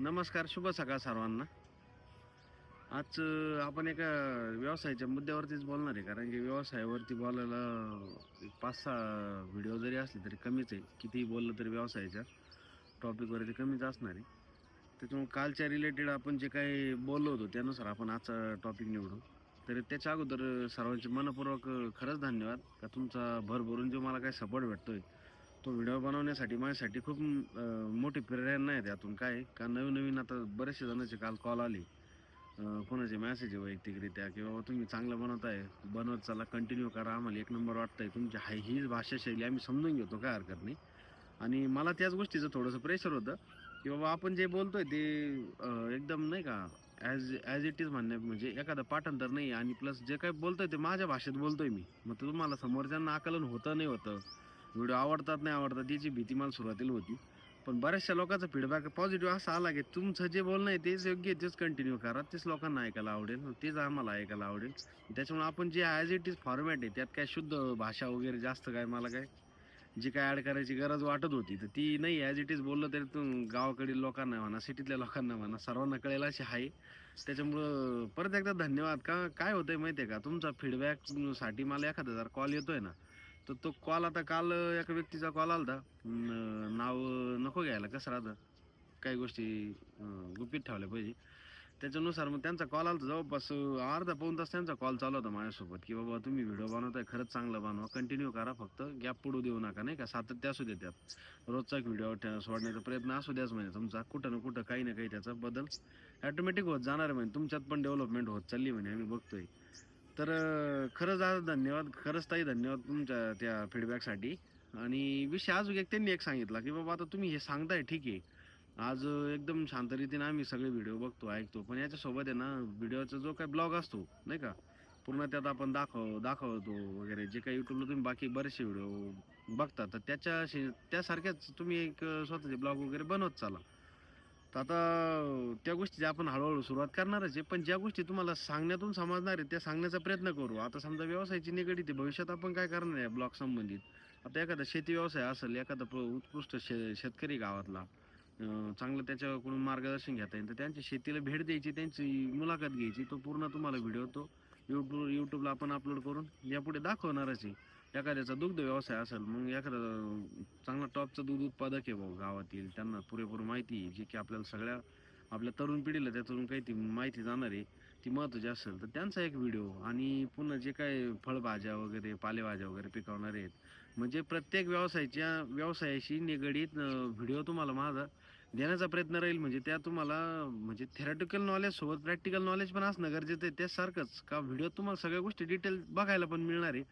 नमस्कार शुभ सकाळ सर्वांना. आज आपण एका व्यवसायाच्या मुद्द्यावरतीच बोलणार आहे कारण की व्यवसायावरती बोलायला एक पाच सहा व्हिडिओ जरी असले तरी कमीच आहे. कितीही बोललं तरी व्यवसायाच्या टॉपिकवरती कमीच असणार आहे. त्याच्यामुळे कालच्या रिलेटेड आपण जे काही बोललो होतो त्यानुसार आपण आजचा टॉपिक निवडू. तर त्याच्या अगोदर सर्वांचे मनपूर्वक खरंच धन्यवाद. का तुमचा भरभरून जो मला काही सपोर्ट भेटतो आहे तो व्हिडिओ बनवण्यासाठी माझ्यासाठी खूप मोठी प्रेरणा आहे त्यातून काय का नवीन नवीन आता बरेचसे जणांचे काल कॉल आले. कोणाचे मॅसेज आहे वैयक्तिकरित्या की बाबा तुम्ही चांगलं बनवताय बनवत चला कंटिन्यू करा आम्हाला एक नंबर वाटतंय तुमची हाय हीच भाषाशैली आम्ही समजून घेतो काय हरकत नाही. आणि मला त्याच गोष्टीचं थोडंसं प्रेशर होतं की बाबा आपण जे बोलतोय ते एकदम नाही का ॲज ॲज इट इज म्हणण्या म्हणजे एखादं पाठांतर नाही आणि प्लस जे काही बोलतोय ते माझ्या भाषेत बोलतोय मी. मग तुम्हाला समोरच्यांना आकलन होतं नाही होतं. व्हिडिओ आवडतात नाही आवडतात याची भीती मला सुरुवातीला होती. पण बऱ्याचशा लोकांचा फीडबॅक पॉझिटिव्ह असा आला की तुमचं जे बोलणं आहे तेच योग्य आहे तेच कंटिन्यू करा. तेच लोकांना ऐकायला आवडेल तेच आम्हाला ऐकायला आवडेल. त्याच्यामुळे आपण जे ॲज इट इज फॉर्मॅट आहे त्यात काय शुद्ध भाषा वगैरे जास्त काय मला काय जी काय ॲड करायची गरज वाटत होती तर ती नाही. ॲज इट इज बोललं तरी तू गावाकडील लोकांना म्हणा सिटीतल्या लोकांना म्हणा सर्वांना कळेल अशी आहे. त्याच्यामुळं परत एकदा धन्यवाद. का काय होतं आहे माहिती आहे का? तुमचा फीडबॅकसाठी मला एखादा जर कॉल येतो आहे ना तर तो कॉल आता काल एका व्यक्तीचा कॉल आला होता नाव नको घ्यायला कसं राहतं? काही गोष्टी गुपित ठेवल्या पाहिजे. त्याच्यानुसार मग त्यांचा कॉल आला जवळपास अर्धा पाऊन तास त्यांचा कॉल चालू होता माझ्यासोबत की बाबा तुम्ही व्हिडिओ बनवताय खरंच चांगला बनवा. कंटिन्यू करा फक्त. गॅप पडू देऊ नका नाही का? सातत्य असू दे त्यात. रोजचा एक व्हिडिओ सोडण्याचा प्रयत्न असू द्याच म्हणजे तुमचा. कुठं ना कुठं काही ना काही त्याचा बदल ॲटोमॅटिक होत जाणार म्हणजे तुमच्यात पण डेव्हलपमेंट होत चालली म्हणे. आम्ही बघतोय. तर खरंच दादा धन्यवाद. खरंच ताई धन्यवाद तुमच्या त्या फीडबॅकसाठी आणि विषय अजून एक त्यांनी एक सांगितला की बाबा आता तुम्ही हे सांगताय ठीक आहे. आज एकदम शांत रीतीने आम्ही सगळे व्हिडिओ बघतो ऐकतो. पण याच्यासोबत आहे ना व्हिडिओचा जो काही ब्लॉग असतो नाही का? पूर्ण त्यात आपण दाखव दाखवतो वगैरे. जे काही यूट्यूबला तुम्ही बाकी बरेचसे व्हिडिओ बघता तर त्याच्याशी त्यासारख्याच तुम्ही एक स्वतःचे ब्लॉग वगैरे बनवत चाला. तर आता त्या गोष्टी आपण हळूहळू सुरुवात करणारच आहे. पण ज्या गोष्टी तुम्हाला सांगण्यातून समजणार आहेत त्या सांगण्याचा प्रयत्न करू. आता समजा व्यवसायाची निगडीत आहे. भविष्यात आपण काय करणार आहे ब्लॉक संबंधित? आता एखादा शेती व्यवसाय असेल एखादा प- उत्कृष्ट शे शेतकरी गावातला चांगलं त्याच्याकडून मार्गदर्शन घेता येईल तर त्यांच्या शेतीला भेट द्यायची त्यांची मुलाखत घ्यायची तो पूर्ण तुम्हाला व्हिडिओ तो यूट्यूब यूट्यूबला आपण अपलोड करून यापुढे दाखवणारच आहे. एखाद्याचा दुग्ध व्यवसाय असेल मग एखादा चांगला टॉपचं दूध उत्पादक आहे भाऊ गावातील त्यांना पुरेपूर माहिती आहे जी की आपल्याला सगळ्या आपल्या तरुण पिढीला त्यातून काही ती माहिती जाणार आहे ती महत्त्वाची असेल. तर त्यांचा एक व्हिडिओ आणि पुन्हा जे काय फळभाज्या वगैरे पालेभाज्या वगैरे पिकवणारे आहेत म्हणजे प्रत्येक व्यवसायाच्या व्यवसायाशी निगडीत व्हिडिओ तुम्हाला माझा देण्याचा प्रयत्न राहील. म्हणजे त्या तुम्हाला म्हणजे थेरॅटिकल नॉलेज सोबत प्रॅक्टिकल नॉलेज पण असणं गरजेचं आहे. त्यासारखंच का व्हिडिओ तुम्हाला सगळ्या गोष्टी डिटेल बघायला पण मिळणार आहे.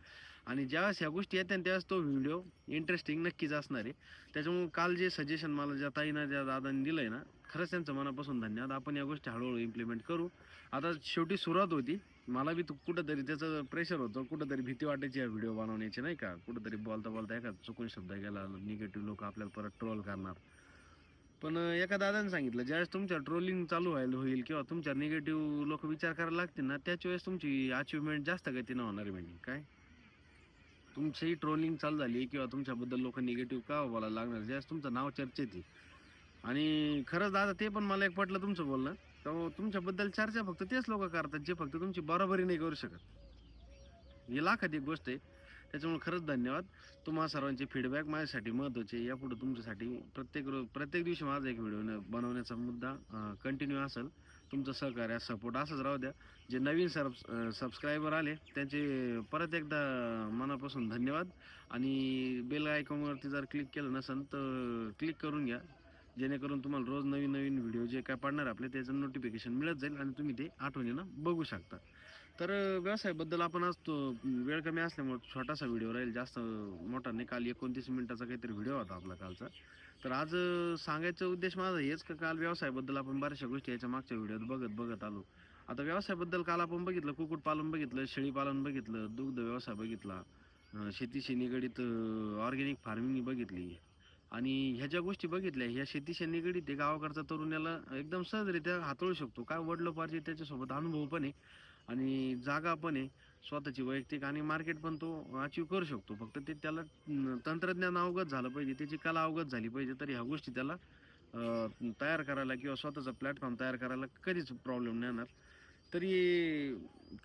आणि ज्यावेळेस ह्या गोष्टी येत्या त्यावेळेस तो व्हिडिओ इंटरेस्टिंग नक्कीच असणार आहे. त्याच्यामुळे काल जे सजेशन मला ज्या ताईनं ज्या दादांनी दिलं आहे ना खरंच त्यांचं मनापासून धन्यवाद. आपण या गोष्टी हळूहळू इम्प्लिमेंट करू. आता शेवटी सुरुवात होती. मला बी तू कुठंतरी त्याचं प्रेशर होतं. कुठंतरी भीती वाटायची या व्हिडिओ बनवण्याची नाही का? कुठंतरी बोलता बोलता एका चुकून शब्द गेला निगेटिव्ह लोक आपल्याला परत ट्रोल करणार. पण एका दादाने सांगितलं ज्यावेळेस तुमच्या ट्रोलिंग चालू व्हायला होईल किंवा तुमच्या निगेटिव्ह लोक विचार करायला लागतील ना त्याच वेळेस तुमची अचिव्हमेंट जास्त गतीनं होणार आहे म्हणजे काय? तुमची ट्रोलिंग चालू झाली किंवा तुमच्याबद्दल लोक निगेटिव्ह का हो बोलायला लागणार? ज्यावेळेस तुमचं नाव चर्चेत आहे. आणि खरंच दादा ते पण मला एक पटलं तुमचं बोलणं. तर हो, तुमच्याबद्दल चर्चा फक्त तेच लोक करतात जे फक्त तुमची बरोबरी नाही करू शकत. ही लाखात एक गोष्ट आहे. त्याच्यामुळे खरंच धन्यवाद. तुम्हा सर्वांचे फीडबॅक माझ्यासाठी महत्त्वाचे यापुढे तुमच्यासाठी प्रत्येक रो प्रत्येक दिवशी माझा एक व्हिडिओ बनवण्याचा मुद्दा कंटिन्यू असेल. तुमचं सहकार्य सपोर्ट असंच राहू द्या. जे नवीन सब सबस्क्रायबर आले त्यांचे परत एकदा मनापासून धन्यवाद. आणि बेल आयकॉनवरती जर क्लिक केलं नसेल तर क्लिक करून घ्या. जेणेकरून तुम्हाला रोज नवीन नवीन व्हिडिओ जे काय पाडणार आपले त्याचं नोटिफिकेशन मिळत जाईल आणि तुम्ही ते आठवणीनं बघू शकता. तर व्यवसायाबद्दल आपण आज तो वेळ कमी असल्यामुळे छोटासा व्हिडिओ राहील जास्त मोठा नाही काल एकोणतीस मिनिटाचा काहीतरी व्हिडिओ होता आपला कालचा. तर आज सांगायचा उद्देश माझा हेच का काल व्यवसायाबद्दल आपण बऱ्याचशा गोष्टी याच्या मागच्या व्हिडिओत बघत बघत आलो. आता व्यवसायाबद्दल काल आपण बघितलं कुक्कुटपालन बघितलं शेळीपालन बघितलं दुग्ध व्यवसाय बघितला शेतीशी निगडीत ऑर्गॅनिक फार्मिंग बघितली. आणि ह्या ज्या गोष्टी बघितल्या ह्या शेतीशी निगडीत आहे गावाकडचा तरुणाला एकदम सहजरित्या हाताळू शकतो. काय वडलोपारचे त्याच्यासोबत अनुभव पण आहे. आणि जागा पण आहे. स्वतःची वैयक्तिक आणि मार्केट पण तो अचीव करू शकतो. फक्त ते त्याला तंत्रज्ञान अवगत झालं पाहिजे त्याची कला अवगत झाली पाहिजे तर ह्या गोष्टी त्याला तयार करायला किंवा स्वतःचा प्लॅटफॉर्म तयार करायला कधीच प्रॉब्लेम नाही येणार. तरी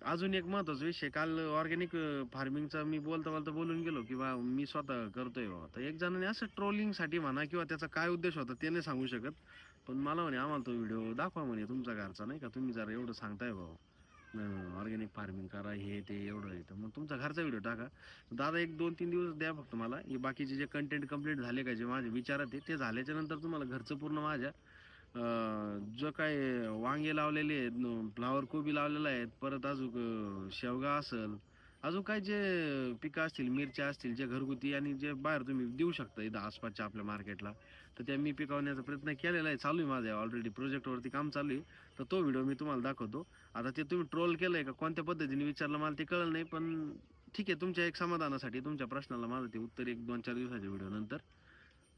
अजून एक महत्त्वाचा विषय काल ऑर्गॅनिक फार्मिंगचा मी बोलता बोलता बोलून गेलो की बा मी स्वतः करतोय बाबा. तर एक जणाने असं ट्रोलिंगसाठी म्हणा किंवा त्याचा काय उद्देश होता ते नाही सांगू शकत. पण मला म्हणे आम्हाला तो व्हिडिओ दाखवा म्हणे तुमचा घरचा नाही का? तुम्ही जरा एवढं सांगताय बाबा. ऑर्गॅनिक फार्मिंग करा हे ते एवढं येतं मग तुमचा घरचा व्हिडिओ टाका. दादा एक दोन तीन दिवस द्या फक्त मला. हे बाकीचे जे कंटेंट कंप्लीट झाले का जे माझे विचारात आहे ते झाल्याच्यानंतर तुम्हाला घरचं पूर्ण माझ्या जो काय वांगे लावलेले आहेत फ्लावर कोबी लावलेला आहेत परत अजून शेवगा असेल अजून काय जे पिकं असतील मिरच्या असतील जे घरगुती आणि जे बाहेर तुम्ही देऊ शकता इथं आसपासच्या आपल्या मार्केटला तर त्या मी पिकवण्याचा प्रयत्न केलेला आहे. चालू आहे माझ्या ऑलरेडी प्रोजेक्टवरती काम चालू आहे. तर तो व्हिडिओ मी तुम्हाला दाखवतो. आता ते तुम्ही ट्रोल केलं आहे का कोणत्या पद्धतीने विचारलं मला ते कळलं नाही पण ठीक आहे तुमच्या एक समाधानासाठी तुमच्या प्रश्नाला माझं ते उत्तर एक दोन चार दिवसाच्या व्हिडिओ नंतर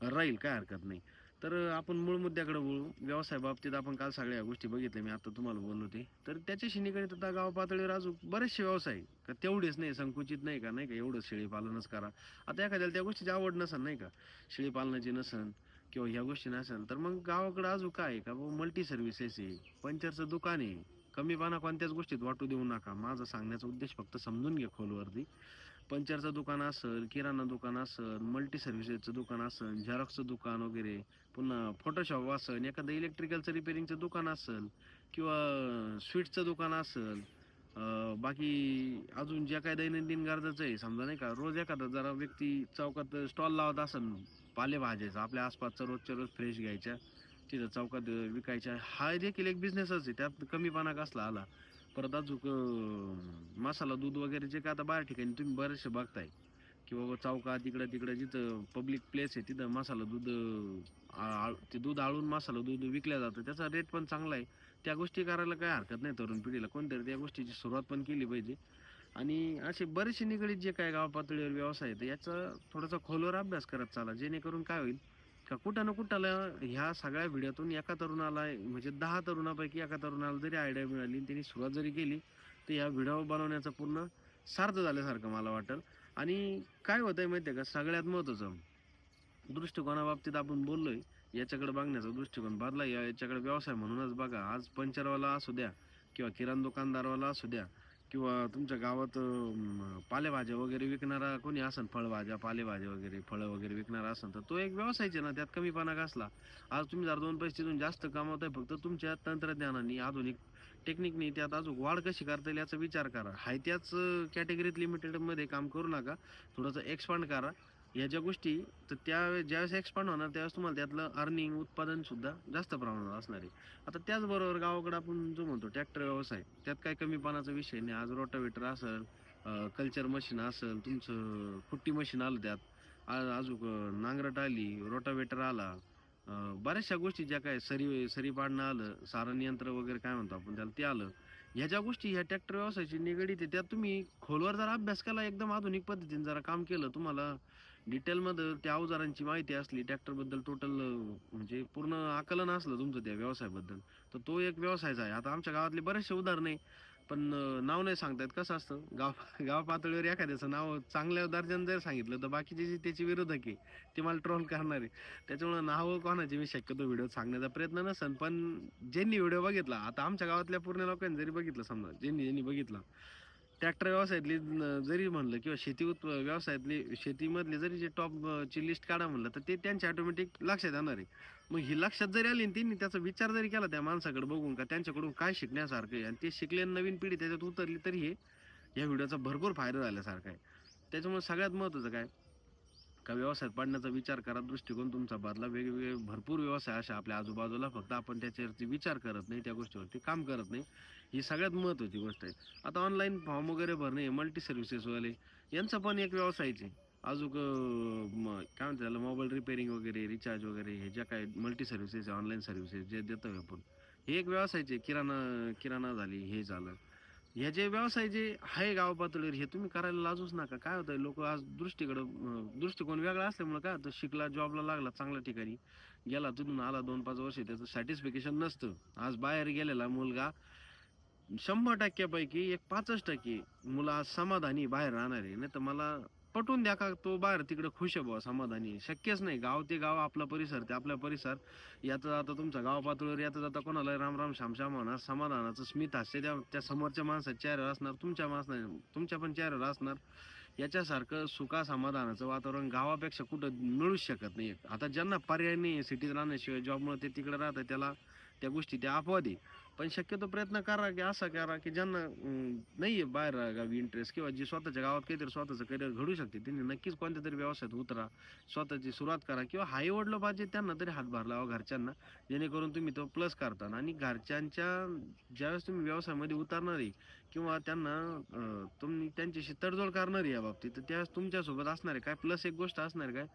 राहील काय हरकत नाही. तर आपण मूळ मुद्द्याकडे बोलू व्यवसाय बाबतीत आपण काल सगळ्या गोष्टी बघितल्या मी आता तुम्हाला बोललो ते. तर त्याच्याशी निगडीत आता गाव पातळीवर अजून बरेचसे व्यवसाय आहे. का तेवढेच नाही संकुचित नाही का? नाही का? एवढंच शेळी पालनच करा. आता एखाद्याला त्या गोष्टीची आवड नसेल नाही का? शेळी पालनाची नसेल किंवा ह्या गोष्टी नसेल तर मग गावाकडे अजून काय आहे का? मल्टी सर्व्हिसेस आहे पंचरचं दुकान आहे. कमीपणा कोणत्याच गोष्टीत वाटू देऊ नका. माझा सांगण्याचा उद्देश फक्त समजून घ्या खोलवरती. पंचरचं दुकान असेल किराणा दुकान असेल मल्टी सर्व्हिसेसचं दुकान असेल झेरॉक्सचं दुकान वगैरे पुन्हा फोटोशॉप असेल एखादं इलेक्ट्रिकलचं रिपेरिंगचं दुकान असेल किंवा स्वीटचं दुकान असेल बाकी अजून ज्या काय दैनंदिन गरजाचं आहे समजा नाही का रोज एखादा जरा व्यक्ती चौकात स्टॉल लावत असेल पालेभाज्याचा आपल्या आसपासचा रोजच्या रोज फ्रेश घ्यायच्या तिथं चौकात विकायच्या हा देखील एक बिझनेसच आहे त्यात कमीपणा कसला आला परत अजून मसाला दूध वगैरे जे काय आता बाहेर ठिकाणी तुम्ही बरेचसे बघताय की बाबा चौका तिकडं तिकडं जिथं पब्लिक प्लेस आहे तिथं मसाला दूध आळ- ते दूध आळून मसाला दूध विकल्या जातं. त्याचा रेट पण चांगला आहे. त्या गोष्टी करायला काय हरकत नाही तरुण पिढीला. कोणतरी त्या गोष्टीची सुरुवात पण केली पाहिजे. आणि असे बरेचसे निगडीत जे काय गाव पातळीवर व्यवसाय आहे तर याचा थोडासा खोलवर अभ्यास करत चाला. जेणेकरून काय होईल का कुठं ना कुठाला ह्या सगळ्या व्हिडिओतून एका तरुणाला म्हणजे दहा तरुणापैकी एका तरुणाला जरी आयडिया मिळाली आणि त्यांनी सुरुवात जरी केली तर या व्हिडिओ बनवण्याचं पूर्ण सार्थ झाल्यासारखं मला वाटेल. आणि काय होतं आहे माहिती आहे का? सगळ्यात महत्त्वाचं दृष्टिकोनाबाबतीत आपण बोललोय याच्याकडे बघण्याचा दृष्टिकोन बदला या याच्याकडे व्यवसाय म्हणूनच बघा. आज पंचरवाला असू द्या किंवा किराणा दुकानदारवाला असू द्या किंवा तुमच्या गावात पालेभाज्या वगैरे विकणारा कोणी असेल फळभाज्या पालेभाज्या वगैरे फळं वगैरे विकणारा असेल तर तो एक व्यवसायच आहे ना त्यात कमीपणा कसला? आज तुम्ही जर दोन पैसे तिथून जास्त कमावताय फक्त तुमच्या तंत्रज्ञानाने आधुनिक टेक्निकनी त्यात अजून वाढ कशी करता येईल याचा विचार करा. हाय त्याच कॅटेगरीत लिमिटेडमध्ये काम करू नका थोडंसं एक्सपांड करा. या ज्या गोष्टी तर त्या ज्यावेळेस एक्सपांड होणार त्यावेळेस तुम्हाला त्यातलं अर्निंग उत्पादन सुद्धा जास्त प्रमाणात असणार आहे. आता त्याचबरोबर गावाकडे आपण जो म्हणतो ट्रॅक्टर व्यवसाय त्यात काय कमीपणाचा विषय नाही. आज रोटावेटर असेल कल्चर मशीन असेल तुमचं कुट्टी मशीन आलं त्यात. आज अजून नांगरट आली रोटावेटर आला. बऱ्याचशा गोष्टी ज्या काय सरी सरी पाडणं आलं सारण यंत्र वगैरे काय म्हणतो आपण त्याला ते आलं. ह्या ज्या गोष्टी ह्या ट्रॅक्टर व्यवसायाची निगडीत आहे त्यात तुम्ही खोलवर जर अभ्यास केला एकदम आधुनिक पद्धतीने जरा काम केलं तुम्हाला डिटेलमध्ये त्या अवजारांची माहिती असली ट्रॅक्टरबद्दल टोटल म्हणजे पूर्ण आकलन असलं तुमचं त्या व्यवसायाबद्दल. तर तो एक व्यवसायच आहे. आता आमच्या गावातले बरेचसे उदाहरण आहे पण नाव नाही सांगतायत कसं असतं? गाव गाव पातळीवर एखाद्याचं नाव चांगल्या दर्जाने जर सांगितलं तर बाकीचे जे त्याचे विरोधक आहे ते मला ट्रोल करणार आहे. त्याच्यामुळं नावं कोणाचे मी शक्यतो व्हिडिओ सांगण्याचा प्रयत्न नसन पण ज्यांनी व्हिडिओ बघितला आता आमच्या गावातल्या पूर्ण लोकांनी जरी बघितलं समजा ज्यांनी ज्यांनी बघितला ट्रॅक्टर व्यवसायातली जरी म्हणलं किंवा शेती उत्प व्यवसायातली शेतीमधली जरी जे टॉपची लिस्ट काढा म्हणलं तर ते त्यांच्या ऑटोमॅटिक लक्षात येणार आहे. मग ही लक्षात जरी आली आणि त्यांनी त्याचा विचार जरी केला त्या माणसाकडे बघून का त्यांच्याकडून काय शिकण्यासारखं आहे आणि ते शिकले नवीन पिढी त्याच्यात उतरली तरी हे या व्हिडिओचा भरपूर फायदा झाल्यासारखा आहे. त्याच्यामुळे सगळ्यात महत्त्वाचं काय? का व्यवसायात पाडण्याचा विचार करा दृष्टिकोन तुमचा बदला वेगवेगळे भरपूर व्यवसाय अशा आपल्या आजूबाजूला फक्त आपण त्याच्यावरती विचार करत नाही त्या गोष्टीवरती काम करत नाही. ही सगळ्यात महत्त्वाची गोष्ट आहे. आता ऑनलाईन फॉर्म वगैरे भरणे मल्टी सर्व्हिसेसवाले यांचा पण एक व्यवसायच आहे. अजून काय म्हणतात त्याला मोबाईल रिपेअरिंग वगैरे रिचार्ज वगैरे हे ज्या काय मल्टी सर्व्हिसेस ऑनलाईन सर्व्हिसेस जे देतो आपण हे एक व्यवसायचे किराणा किराणा झाली हे झालं. ह्या जे व्यवसाय जे आहे गाव पातळीवर हे तुम्ही करायला लाजूच नका. काय होतं लोक आज दृष्टीकडं दृष्टिकोन वेगळा असल्यामुळे काय होतं शिकला जॉबला लागला चांगल्या ठिकाणी गेला तिथून आला दोन पाच वर्ष त्याचं सॅटिस्फिकेशन नसतं. आज बाहेर गेलेला मुलगा शंभर टक्क्यापैकी एक पाचच टक्के मुलं आज समाधानी बाहेर राहणार आहे. नाही तर मला पटवून द्या का तो बाहेर तिकडे खुश आहे बाबा समाधानी शक्यच नाही. गाव ते गाव आपला परिसर ते आपला परिसर. याचा जाता तुमचा गाव पातळीवर याचा जाता कोणाला राम राम श्याम श्याम होणार. समाधानाचं स्मित हास्य त्या त्या समोरच्या माणसाच्या चेहऱ्यावर असणार तुमच्या माणसा तुमच्या पण चेहऱ्यावर असणार. याच्यासारखं सुखा समाधानाचं वातावरण गावापेक्षा कुठं मिळूच शकत नाही. आता ज्यांना पर्याय नाही सिटीत राहण्याशिवाय जॉबमुळे ते तिकडे राहतात त्याला त्या गोष्टी त्या अपवादी पण शक्यतो प्रयत्न करा की असा करा की ज्यांना नाही आहे बाहेर गावी इंटरेस्ट किंवा जी स्वतःच्या गावात काहीतरी स्वतःचं करिअर घडू शकते त्यांनी नक्कीच कोणत्या तरी व्यवसायात उतरा स्वतःची सुरुवात करा किंवा हाय वडलं पाहिजे त्यांना तरी हातभार लावा घरच्यांना जेणेकरून तुम्ही तो प्लस करता. आणि घरच्यांच्या ज्यावेळेस तुम्ही व्यवसायामध्ये उतरणार आहे किंवा त्यांना तुम्ही त्यांच्याशी तडजोड करणारी या बाबतीत तर त्यावेळेस तुमच्यासोबत असणार आहे काय प्लस एक गोष्ट असणार आहे काय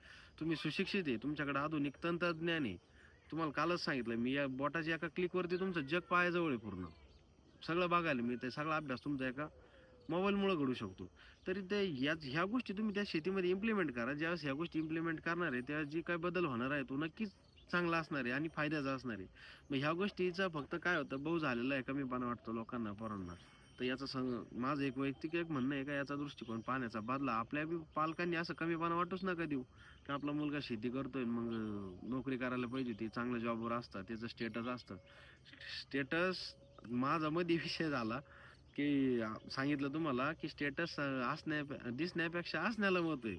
तुम्ही सुशिक्षित आहे तुमच्याकडे आधुनिक तंत्रज्ञान आहे. तुम्हाला कालच सांगितलं मी या बोटाच्या एका क्लिकवरती तुमचं जग पायाजवळ आहे पूर्ण. सगळं बघायला मिळतंय सगळा अभ्यास तुमचा एका मोबाईलमुळं घडू शकतो. तरी ते या ह्या गोष्टी तुम्ही त्या शेतीमध्ये इम्प्लिमेंट करा ज्यावेळेस ह्या गोष्टी इम्प्लिमेंट करणार आहे त्यावेळेस जी काय बदल होणार आहे तो नक्कीच चांगला असणार आहे आणि फायद्याचा असणार आहे. मग ह्या गोष्टीचा फक्त काय होतं बहु झालेलं आहे कमीपणा वाटतो लोकांना पोरांना. तर याचं संग माझं एक वैयक्तिक एक म्हणणं आहे का याचा दृष्टिकोन पाहण्याचा बदला. आपल्या बी पालकांनी असं कमीपणा वाटूच नका देऊ. की आपला मुलगा शेती करतोय मग नोकरी करायला पाहिजे ती चांगल्या जॉबवर असतं त्याचं स्टेटस असतं. स्टेटस माझा मध्ये विषय झाला की सांगितलं तुम्हाला की स्टेटस असण्या दिसण्यापेक्षा असण्याला मत आहे.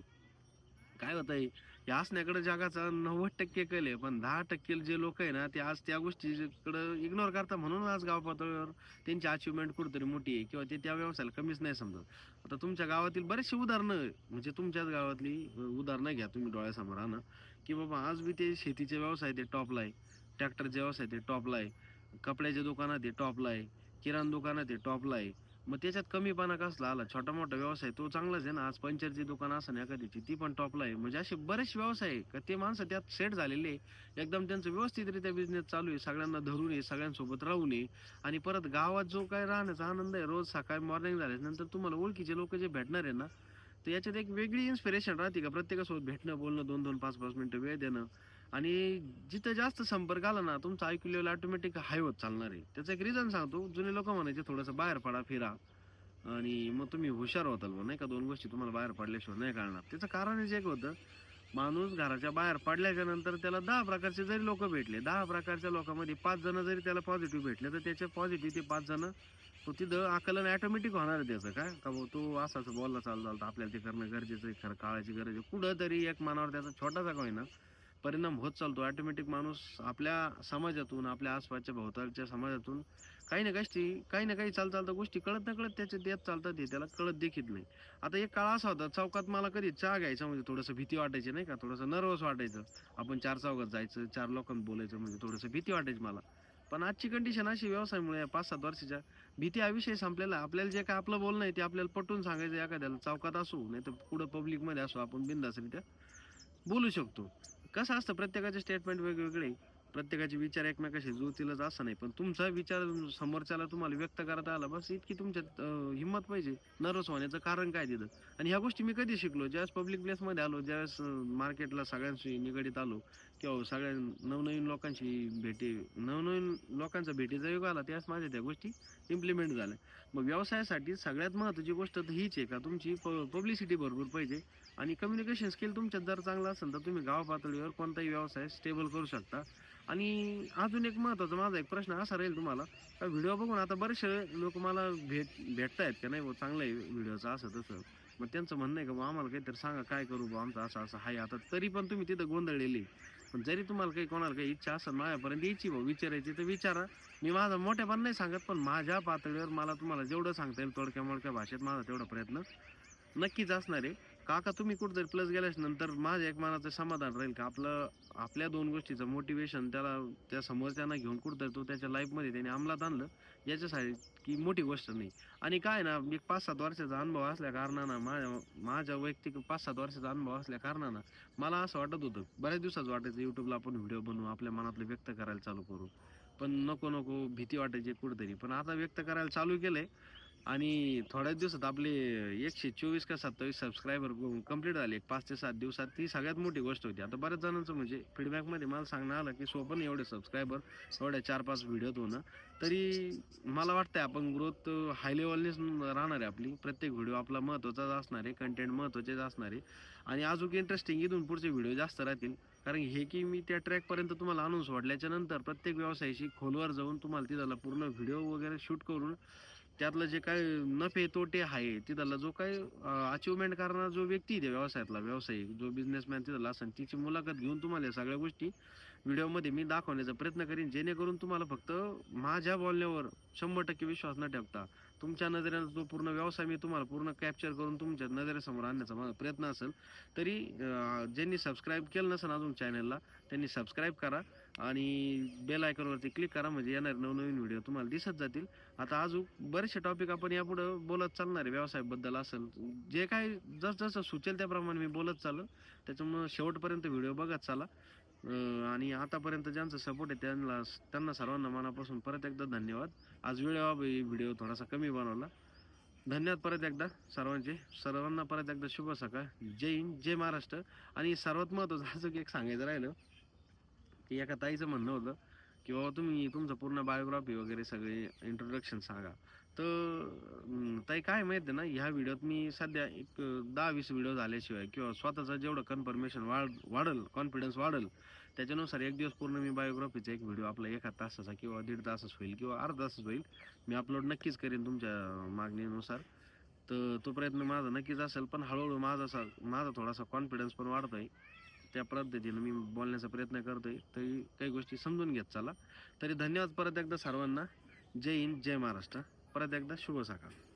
काय होत आहे या असण्याकडे जगाचा नव्वद टक्के कल आहे पण दहा टक्के जे लोक आहे ना ते आज त्या गोष्टीकडे इग्नोर करतात म्हणून आज गाव पातळीवर त्यांची अचिव्हमेंट कुठेतरी मोठी आहे किंवा ते त्या व्यवसायाला कमीच नाही समजत. आता तुमच्या गावातील बरेचशी उदाहरणं म्हणजे तुमच्याच गावातली उदाहरणं घ्या तुम्ही डोळ्यासमोर आणा की बाबा आज बी ते शेतीचे व्यवसाय ते टॉपला आहे. ट्रॅक्टरचे व्यवसाय ते टॉपला आहे. कपड्याच्या दुकानात ते टॉपला आहे. किराणा दुकानात ते टॉपला आहे. मग त्याच्यात कमीपणा कसला आला? छोटा मोठा व्यवसाय तो चांगलाच आहे ना. आज पंचरची दुकान असं ना एखाद्याची ती पण टॉपला आहे. म्हणजे असे बरेच व्यवसाय आहे का ते माणसं त्यात सेट झालेले आहे. एकदम त्यांचं व्यवस्थितरित्या बिझनेस चालू आहे. सगळ्यांना धरून आहे सगळ्यांसोबत राहून आहे. आणि परत गावात जो काय राहण्याचा आनंद आहे रोज सकाळी मॉर्निंग झाल्यानंतर तुम्हाला ओळखीचे लोक जे भेटणार आहे ना तर याच्यात एक वेगळी इन्स्पिरेशन राहते का? प्रत्येकासोबत भेटणं बोलणं दोन दोन पाच पाच मिनिटं वेळ देणं. आणि जिथं जास्त संपर्क आला ना तुमचं आयक्यू लेवल ऑटोमॅटिक हाय होत चालणार आहे. त्याचं एक रिझन सांगतो जुने लोक म्हणायचे थोडंसं बाहेर पडा फिरा. आणि मग तुम्ही हुशार होताल मग नाही का दोन गोष्टी तुम्हाला बाहेर पडल्याशिवाय नाही कळणार. त्याचं कारणच एक होतं माणूस घराच्या बाहेर पडल्याच्या नंतर त्याला दहा प्रकारचे जरी लोक भेटले दहा प्रकारच्या लोकांमध्ये पाच जण जरी त्याला पॉझिटिव्ह भेटले तर त्याचे पॉझिटिव्ह ते पाच जण तो तिथं आकलन ॲटोमॅटिक होणार आहे त्याचं. काय? का भाऊ तो असाच बोलला चालू चालतं आपल्याला ते करणं गरजेचं आहे खरं काळाची गरज आहे. कुठं तरी एक मनावर त्याचा छोटासा होईना परिणाम होत चालतो. ऑटोमॅटिक माणूस आपल्या समाजातून आपल्या आसपासच्या भोवतालच्या समाजातून काही ना काही काही ना काही चाल चालता गोष्टी कळत ना कळत त्याचे देत चालतात ते त्याला कळत देखील नाही. आता एक काळ असा होता चौकात मला कधी चहा घ्यायचा म्हणजे थोडंसं भीती वाटायची नाही का? थोडंसं नर्वस वाटायचं. आपण चार चौकात जायचं चार लोकांना बोलायचं म्हणजे थोडंसं भीती वाटायची मला. पण आजची कंडिशन अशी व्यवसायामुळे या पाच सात वर्षाच्या भीती हा विषय संपलेला आपल्याला जे काय आपलं बोलणं आहे ते आपल्याला पटवून सांगायचं एखाद्याला चौकात असू नाही तर पुढं पब्लिकमध्ये असू आपण बिंदासरित्या बोलू शकतो. कसं असतं प्रत्येकाचे स्टेटमेंट वेगवेगळे? प्रत्येकाचे विचार एकमेकाशी जुळतीलच असं नाही. पण तुमचा विचार समोरच्याला तुम्हाला व्यक्त करता आला बस इतकी तुमच्यात हिंमत पाहिजे. नर्वस होण्याचं कारण काय तिथं? आणि ह्या गोष्टी मी कधी शिकलो? ज्यावेळेस पब्लिक प्लेसमध्ये आलो ज्यावेळेस मार्केटला सगळ्यांशी निगडीत आलो किंवा सगळ्या नवनवीन लोकांशी भेटी नवनवीन लोकांचा भेटीचा योग आला त्यावेळेस माझ्या त्या गोष्टी इम्प्लिमेंट झाल्या. मग व्यवसायासाठी सगळ्यात महत्त्वाची गोष्ट तर हीच आहे का? तुमची पब्लिसिटी भरपूर पाहिजे आणि कम्युनिकेशन स्किल तुमच्यात जर चांगला असेल तर तुम्ही गाव पातळीवर कोणताही व्यवसाय स्टेबल करू शकता. आणि अजून एक महत्त्वाचा माझा एक प्रश्न असा राहील तुम्हाला का व्हिडिओ बघून आता बरेचसे लोक मला भेट भेटत आहेत का नाही बुवा चांगलं आहे व्हिडिओचं असं तसं. मग त्यांचं म्हणणं आहे का बुवा आम्हाला काहीतरी सांगा काय करू बुवा आमचं असं असं आहे आता. तरी पण तुम्ही तिथं गोंधळलेली. पण जरी तुम्हाला काही कोणाला काही इच्छा असेल माझ्यापर्यंत यायची भाऊ विचारायची तर विचारा. मी माझा मोठ्यापण नाही सांगत पण माझ्या पातळीवर मला तुम्हाला जेवढं सांगता येईल तोडक्या मोडक्या भाषेत माझा तेवढा प्रयत्न नक्कीच असणार आहे. काका तुम्ही कुठेतरी प्लस गेल्यास नंतर माझ्या एक मनाचं समाधान राहील का? आपलं आपल्या दोन गोष्टीचं मोटिवेशन त्याला त्या समोरच्यांना घेऊन कुठेतरी तो त्याच्या लाईफमध्ये त्याने अंमलात आणलं याच्यासाठी की मोठी गोष्ट नाही. आणि काय ना एक पाच सात वर्षाचा अनुभव असल्या कारणानं माझ्या माझ्या वैयक्तिक पाच सात वर्षाचा अनुभव असल्या कारणानं मला असं वाटत होतं बऱ्याच दिवसाचं वाटायचं यूट्यूबला आपण व्हिडिओ बनवू आपल्या मनातलं व्यक्त करायला चालू करू. पण नको नको भीती वाटायची कुठेतरी. पण आता व्यक्त करायला चालू केलंय आणि थोड्याच दिवसात आपले एकशे चोवीस का सत्तावीस सबस्क्रायबर कंप्लीट झाले. एक पाच ते सात दिवसात ती सगळ्यात मोठी गोष्ट होती. आता बऱ्याच जणांचं म्हणजे फीडबॅकमध्ये मला सांगणं आलं की सोपं एवढे सबस्क्रायबर एवढ्या चार पाच व्हिडिओत होणं. तरी मला वाटतंय आपण ग्रोथ हाय लेवलनेच राहणार आहे आपली. प्रत्येक व्हिडिओ आपला महत्त्वाचाच असणार आहे कंटेंट महत्त्वाचेच असणार आहे. आणि अजून इंटरेस्टिंग इथून पुढचे व्हिडिओ जास्त राहतील. कारण हे की मी त्या ट्रॅकपर्यंत तुम्हाला आणून सोडल्याच्या नंतर प्रत्येक व्यवसायाशी खोलवर जाऊन तुम्हाला तिथला पूर्ण व्हिडिओ वगैरे शूट करून त्यातलं जे काय नफे तोटे आहे तिथला जो काय अचिव्हमेंट करणारा जो व्यक्ती आहे त्या व्यवसायातला व्यावसायिक जो बिझनेसमॅन तिथला असेल तिची मुलाखत घेऊन तुम्हाला या सगळ्या गोष्टी व्हिडिओमध्ये मी दाखवण्याचा प्रयत्न करीन जेणेकरून तुम्हाला फक्त माझ्या बोलण्यावर शंभर टक्के विश्वास न ठेवता तुमच्या नजरेनं जो पूर्ण व्यवसाय मी तुम्हाला पूर्ण कॅप्चर करून तुमच्या नजरेसमोर आणण्याचा माझा प्रयत्न असेल तरी ज्यांनी सबस्क्राईब केलं नसेल अजून चॅनलला त्यांनी सबस्क्राईब करा आणि बेल आयकॉनवरती क्लिक करा म्हणजे येणारे नवनवीन व्हिडिओ तुम्हाला दिसत जातील. आता अजून बरेचसे टॉपिक आपण यापुढं बोलत चालणार आहे व्यवसायाबद्दल असेल. जे काय जसजसं सुचेल त्याप्रमाणे मी बोलत चालू त्याच्यामुळं शेवटपर्यंत व्हिडिओ बघत चाला. आणि आतापर्यंत ज्यांचा सपोर्ट आहे त्यांना त्यांना सर्वांना मनापासून परत एकदा धन्यवाद. आज वेळेबाबी व्हिडिओ थोडासा कमी बनवला. धन्यवाद परत एकदा सर्वांचे. सर्वांना परत एकदा शुभ सकाळ. जय हिंद जय महाराष्ट्र. आणि सर्वात महत्त्वाचं असं की एक सांगायचं राहिलं की एका ताईचं म्हणणं होतं की बाबा तुम्ही तुमचं पूर्ण बायोग्राफी वगैरे सगळे इंट्रोडक्शन सांगा. तर ताई काय माहिती आहे ना ह्या व्हिडिओत मी सध्या एक दहा वीस व्हिडिओ झाल्याशिवाय किंवा स्वतःचं जेवढं कन्फर्मेशन वाढ वाढल कॉन्फिडन्स वाढल त्याच्यानुसार एक दिवस पूर्ण मी बायोग्राफीचा एक व्हिडिओ आपला एका तासाचा किंवा दीड तासच होईल किंवा अर्धा तासच होईल मी अपलोड नक्कीच करेन तुमच्या मागणीनुसार. तर तो प्रयत्न माझा नक्कीच असेल पण हळूहळू माझा असा माझा थोडासा कॉन्फिडन्स पण वाढतो आहे त्या पद्धतीनं मी बोलण्याचा प्रयत्न करतोय. तरी काही गोष्टी समजून घेत चला. तरी धन्यवाद परत एकदा सर्वांना. जय हिंद जय महाराष्ट्र. परत एकदा शुभ सकाळ.